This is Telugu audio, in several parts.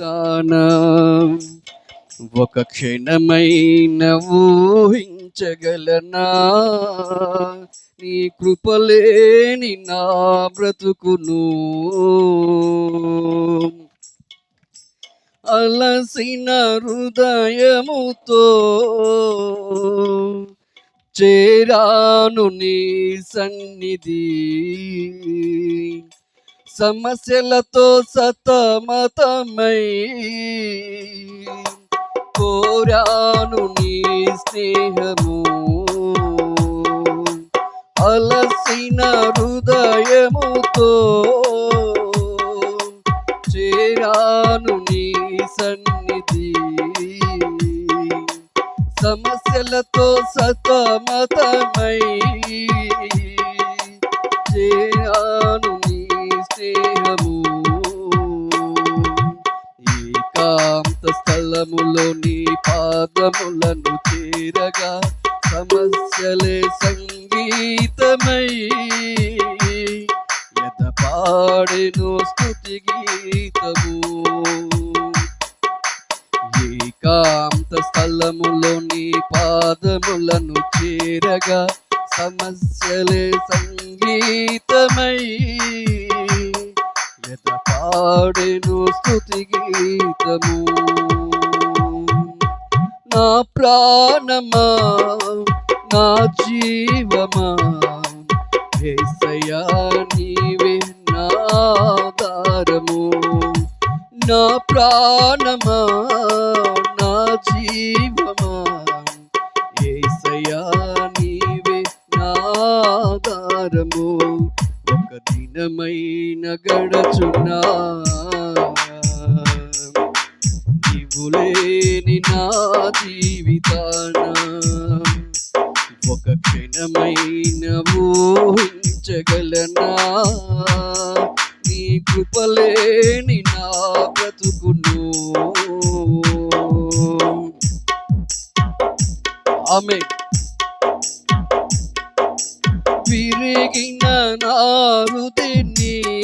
తానా ఒక క్షణమైన ఊహించగలనా? నీ కృపలేని నా బ్రతుకును. అలసిన హృదయముతో చేరాను నీ సన్నిధి. సమస్యలతో సతమతమై కోరాను నీ స్నేహము. అలసిన హృదయముతో చేరాను నీ సన్నిధి. సమస్యలతో సతమతమై స్థలములో నీ పాదములను చేరగా సమస్యలే సంగీతమై. ఎద పాడెను స్థుతి గీతము. ఏకాంత స్థలములో నీ పాదములను చేరగా సమస్యలే సంగీతమై. పాడెను స్థుతి గీతము. నా ప్రాణమా నా జీవమా? ఏసయా నీవే నా నా ప్రాణమా నా జీవమా? ఏసయా నీవే నా ఒక దినమైన గడచున్నా. నీవు నా జీవితాన. ఒక క్షణమైన ఊహించగలనా? నీ కృపలేని నా బ్రతుకును. ఆమె విరిగిన నా హృదయని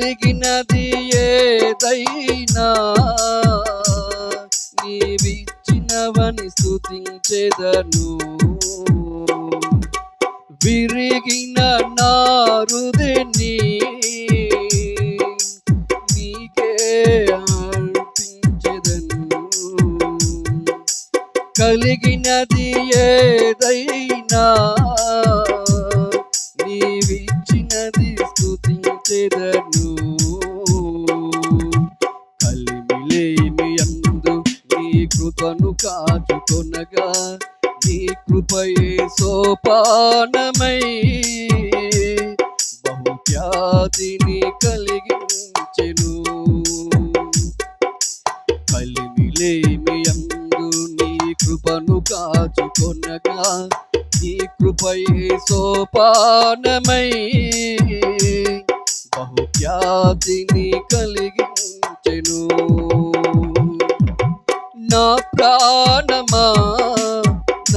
కలిగినది ఏదైనా నీవిచ్చినవని స్తుతించెదను. విరిగిన నా హృదయని నీకే అర్పించెదను. కలిగినది ఏదైనా సోపానమై బహుఖ్యాతిని కలిగించెను. కలిమిలేమి అందు నీ కృపను కాచుకొనగా నీ కృపయే సోపానమై బహుఖ్యాతిని కలిగించెను. నా ప్రాణమా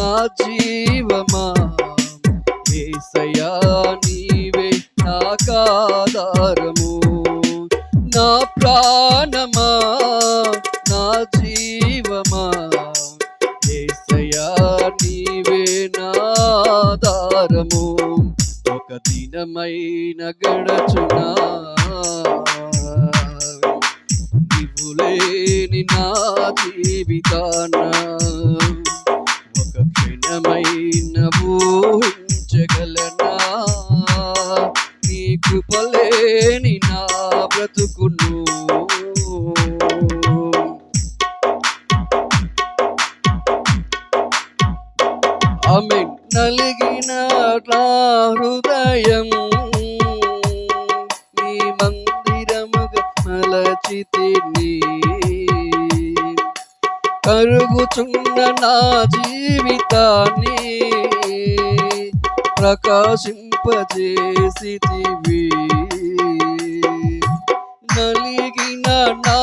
నా జీవమా? ఏసయా నీవే నాకాధారము నా ప్రాణమా? నా జీవమా? ఏసయా నీవే నాధారము ఒక దినమైన గడచునా? నీవు లేని నా జీవితానా కృపలేని నా బ్రతుకును. ఆమె నలిగిన హృదయం నీ మందిరముగ మలచితిని కరుగుచున్న నా జీవితాన్ని ప్రకాశింపజేసితివి నలిగిన నా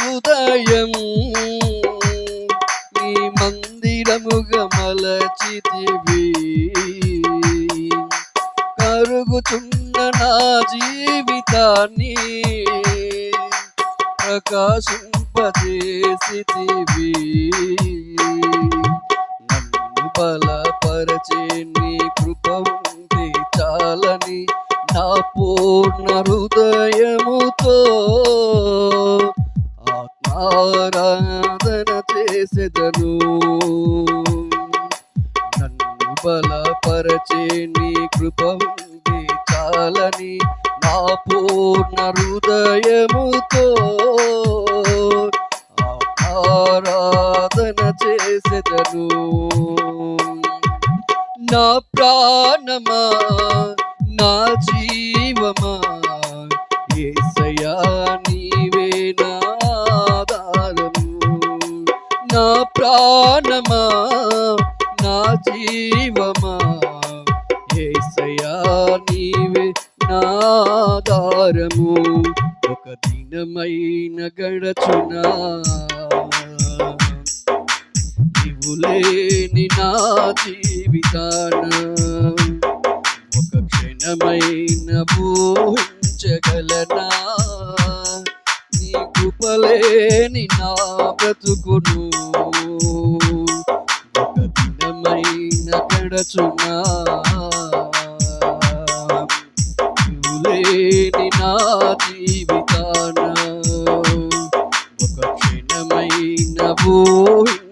హృదయం నీ మందిరముగా మలచితివి. కరుగుచున్న నా జీవితాన్ని ప్రకాశింపజేసితివి. ఆరాధన చేసెదను. నన్ను బలపరచే నీ కృప ఉంటే చాలని నా పూర్ణ హృదయముతో ఆరాధన చేసెదను. నా ప్రాణమా నా జీవమా ప్రాణమా నా జీవమా? ఏసయా నీవే నాదారము ఒక దినమైన గడచునా? నీవు లేని నా జీవితాన. ఒక క్షణమైన ఊహించగలనా? నీ కృపలేని నా బ్రతుకును. దినమైన లేని నా జీవితాన. ఒక క్షణమైన ఊహి